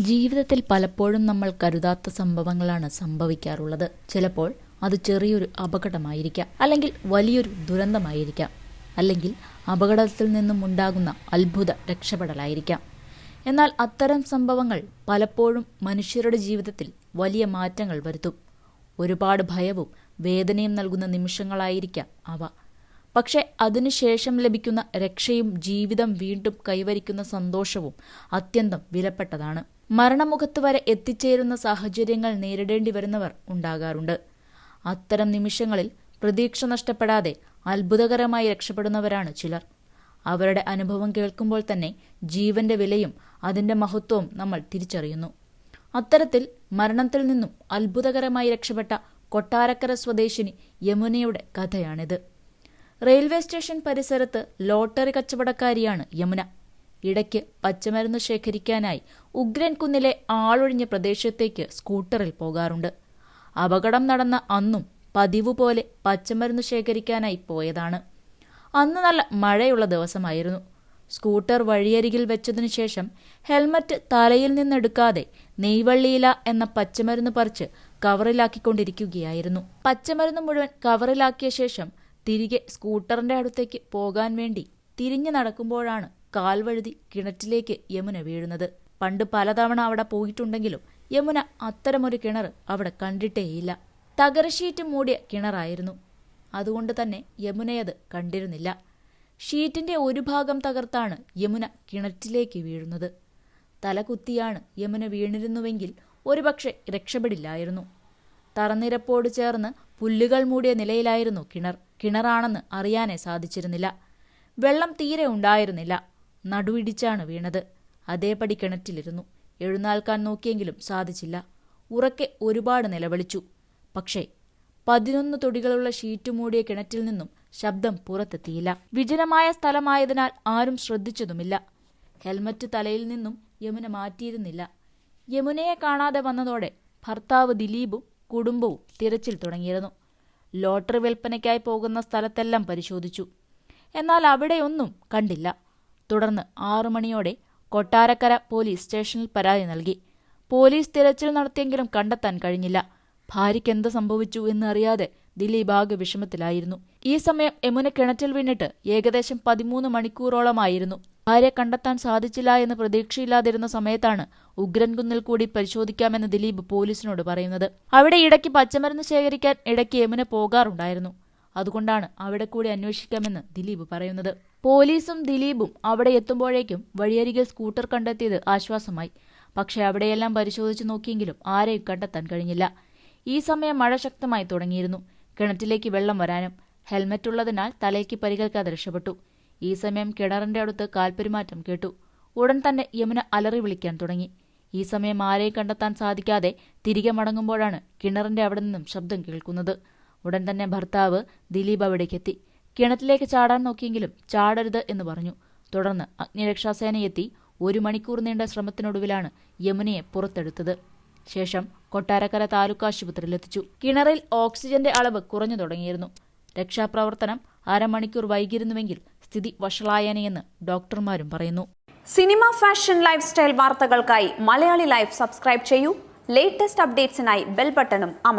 ജീവിതത്തിൽ പലപ്പോഴും നമ്മൾ കരുതാത്ത സംഭവങ്ങളാണ് സംഭവിക്കാറുള്ളത്. ചിലപ്പോൾ അത് ചെറിയൊരു അപകടമായിരിക്കാം. അല്ലെങ്കിൽ വലിയൊരു ദുരന്തമായിരിക്കാം. അല്ലെങ്കിൽ അപകടത്തിൽ നിന്നും ഉണ്ടാകുന്ന അത്ഭുത രക്ഷപ്പെടലായിരിക്കാം. എന്നാൽ അത്തരം സംഭവങ്ങൾ പലപ്പോഴും മനുഷ്യരുടെ ജീവിതത്തിൽ വലിയ മാറ്റങ്ങൾ വരുത്തും. ഒരുപാട് ഭയവും വേദനയും നൽകുന്ന നിമിഷങ്ങളായിരിക്കാം അവ. പക്ഷെ അതിനുശേഷം ലഭിക്കുന്ന രക്ഷയും ജീവിതം വീണ്ടും കൈവരിക്കുന്ന സന്തോഷവും അത്യന്തം വിലപ്പെട്ടതാണ്. മരണമുഖത്ത് വരെ എത്തിച്ചേരുന്ന സാഹചര്യങ്ങൾ നേരിടേണ്ടി വരുന്നവർ ഉണ്ടാകാറുണ്ട്. അത്തരം നിമിഷങ്ങളിൽ പ്രതീക്ഷ നഷ്ടപ്പെടാതെ അത്ഭുതകരമായി രക്ഷപ്പെടുന്നവരാണ് ചിലർ. അവരുടെ അനുഭവം കേൾക്കുമ്പോൾ തന്നെ ജീവന്റെ വിലയും അതിന്റെ മഹത്വവും നമ്മൾ തിരിച്ചറിയുന്നു. അത്തരത്തിൽ മരണത്തിൽ നിന്നും അത്ഭുതകരമായി രക്ഷപ്പെട്ട കൊട്ടാരക്കര സ്വദേശിനി യമുനയുടെ കഥയാണിത്. റെയിൽവേ സ്റ്റേഷൻ പരിസരത്ത് ലോട്ടറി കച്ചവടക്കാരിയാണ് യമുന. ഇടയ്ക്ക് പച്ചമരുന്ന് ശേഖരിക്കാനായി ഉഗ്രൻ കുന്നിലെ ആളൊഴിഞ്ഞ പ്രദേശത്തേക്ക് സ്കൂട്ടറിൽ പോകാറുണ്ട്. അപകടം നടന്ന അന്നും പതിവ് പോലെ പച്ചമരുന്ന് ശേഖരിക്കാനായി പോയതാണ്. അന്ന് നല്ല മഴയുള്ള ദിവസമായിരുന്നു. സ്കൂട്ടർ വഴിയരികിൽ വെച്ചതിനു ശേഷം ഹെൽമറ്റ് തലയിൽ നിന്നെടുക്കാതെ നെയ്വള്ളിയില എന്ന പച്ചമരുന്ന് പറിച്ച് കവറിലാക്കിക്കൊണ്ടിരിക്കുകയായിരുന്നു. പച്ചമരുന്ന് മുഴുവൻ കവറിലാക്കിയ ശേഷം തിരികെ സ്കൂട്ടറിന്റെ അടുത്തേക്ക് പോകാൻ വേണ്ടി തിരിഞ്ഞു നടക്കുമ്പോഴാണ് കാൽവഴുതി കിണറ്റിലേക്ക് യമുന വീഴുന്നത്. പണ്ട് പലതവണ അവിടെ പോയിട്ടുണ്ടെങ്കിലും യമുന അത്തരമൊരു കിണർ അവിടെ കണ്ടിട്ടേയില്ല. തകരഷീറ്റ് മൂടിയ കിണറായിരുന്നു. അതുകൊണ്ട് തന്നെ യമുനയത് കണ്ടിരുന്നില്ല. ഷീറ്റിന്റെ ഒരു ഭാഗം തകർത്താണ് യമുന കിണറ്റിലേക്ക് വീഴുന്നത്. തലകുത്തിയാണ് യമുന വീണിരുന്നുവെങ്കിൽ ഒരുപക്ഷെ രക്ഷപ്പെടില്ലായിരുന്നു. തറനിരപ്പോട് ചേർന്ന് പുല്ലുകൾ മൂടിയ നിലയിലായിരുന്നു കിണർ. കിണറാണെന്ന് അറിയാനേ സാധിച്ചിരുന്നില്ല. വെള്ളം തീരെ ഉണ്ടായിരുന്നില്ല. നടുവിടിച്ചാണ് വീണത്. അതേപടി കിണറ്റിലിരുന്നു. എഴുന്നേൽക്കാൻ നോക്കിയെങ്കിലും സാധിച്ചില്ല. ഉറക്കെ ഒരുപാട് നിലവിളിച്ചു. പക്ഷേ പതിനൊന്ന് തൊടികളുള്ള ഷീറ്റ് മൂടിയ കിണറ്റിൽ നിന്നും ശബ്ദം പുറത്തെത്തിയില്ല. വിജനമായ സ്ഥലമായതിനാൽ ആരും ശ്രദ്ധിച്ചതുമില്ല. ഹെൽമറ്റ് തലയിൽ നിന്നും യമുന മാറ്റിയിരുന്നില്ല. യമുനയെ കാണാതെ വന്നതോടെ ഭർത്താവ് ദിലീപും കുടുംബവും തിരച്ചിൽ തുടങ്ങിയിരുന്നു. ലോട്ടറി വിൽപ്പനയ്ക്കായി പോകുന്ന സ്ഥലത്തെല്ലാം പരിശോധിച്ചു. എന്നാൽ അവിടെയൊന്നും കണ്ടില്ല. തുടർന്ന് ആറു മണിയോടെ കൊട്ടാരക്കര പോലീസ് സ്റ്റേഷനിൽ പരാതി നൽകി. പോലീസ് തിരച്ചിൽ നടത്തിയെങ്കിലും കണ്ടെത്താൻ കഴിഞ്ഞില്ല. ഭാര്യയ്ക്ക് എന്ത് സംഭവിച്ചു എന്നറിയാതെ ദിലീപ് ആകെ വിഷമത്തിലായിരുന്നു. ഈ സമയം യമുന കിണറ്റിൽ വീണിട്ട് ഏകദേശം പതിമൂന്ന് മണിക്കൂറോളമായിരുന്നു. ഭാര്യ കണ്ടെത്താൻ സാധിച്ചില്ല എന്ന് പ്രതീക്ഷയില്ലാതിരുന്ന സമയത്താണ് ഉഗ്രൻകുന്നിൽ കൂടി പരിശോധിക്കാമെന്ന് ദിലീപ് പോലീസിനോട് പറയുന്നത്. അവിടെ ഇടയ്ക്ക് പച്ചമരുന്ന് ശേഖരിക്കാൻ ഇടയ്ക്ക് യമുന പോകാറുണ്ടായിരുന്നു. അതുകൊണ്ടാണ് അവിടെ കൂടി അന്വേഷിക്കാമെന്ന് ദിലീപ് പറയുന്നത്. പോലീസും ദിലീപും അവിടെ എത്തുമ്പോഴേക്കും വഴിയരികിൽ സ്കൂട്ടർ കണ്ടെത്തിയത് ആശ്വാസമായി. പക്ഷേ അവിടെയെല്ലാം പരിശോധിച്ചു നോക്കിയെങ്കിലും ആരെയും കണ്ടെത്താൻ കഴിഞ്ഞില്ല. ഈ സമയം മഴ ശക്തമായി തുടങ്ങിയിരുന്നു. കിണറ്റിലേക്ക് വെള്ളം വരാനും ഹെൽമറ്റ് ഉള്ളതിനാൽ തലയ്ക്ക് പരിക്കേൽക്കാതെ രക്ഷപ്പെട്ടു. ഈ സമയം കിണറിന്റെ അടുത്ത് കാൽപെരുമാറ്റം കേട്ടു. ഉടൻ തന്നെ യമുന അലറി വിളിക്കാൻ തുടങ്ങി. ഈ സമയം ആരെയും കണ്ടെത്താൻ സാധിക്കാതെ തിരികെ മടങ്ങുമ്പോഴാണ് കിണറിന്റെ അവിടെ നിന്നും ശബ്ദം കേൾക്കുന്നത്. ഉടൻ തന്നെ ഭർത്താവ് ദിലീപ് അവിടേക്കെത്തി. കിണറ്റിലേക്ക് ചാടാൻ നോക്കിയെങ്കിലും ചാടരുത് എന്ന് പറഞ്ഞു. തുടർന്ന് അഗ്നിരക്ഷാസേനയെത്തി ഒരു മണിക്കൂർ നീണ്ട ശ്രമത്തിനൊടുവിലാണ് യമുനയെ പുറത്തെടുത്തത്. ശേഷം കൊട്ടാരക്കര താലൂക്ക് ആശുപത്രിയിലെത്തിച്ചു. കിണറിൽ ഓക്സിജന്റെ അളവ് കുറഞ്ഞു തുടങ്ങിയിരുന്നു. രക്ഷാപ്രവർത്തനം അരമണിക്കൂർ വൈകിരുന്നുവെങ്കിൽ സ്ഥിതി വഷളായനെയെന്ന് ഡോക്ടർമാരും പറയുന്നു. സിനിമ ഫാഷൻ ലൈഫ് സ്റ്റൈൽ വാർത്തകൾക്കായി മലയാളി ലൈഫ് സബ്സ്ക്രൈബ് ചെയ്യൂ. ലേറ്റസ്റ്റ് അപ്ഡേറ്റ്സിനായി ബെൽ ബട്ടണും അമർ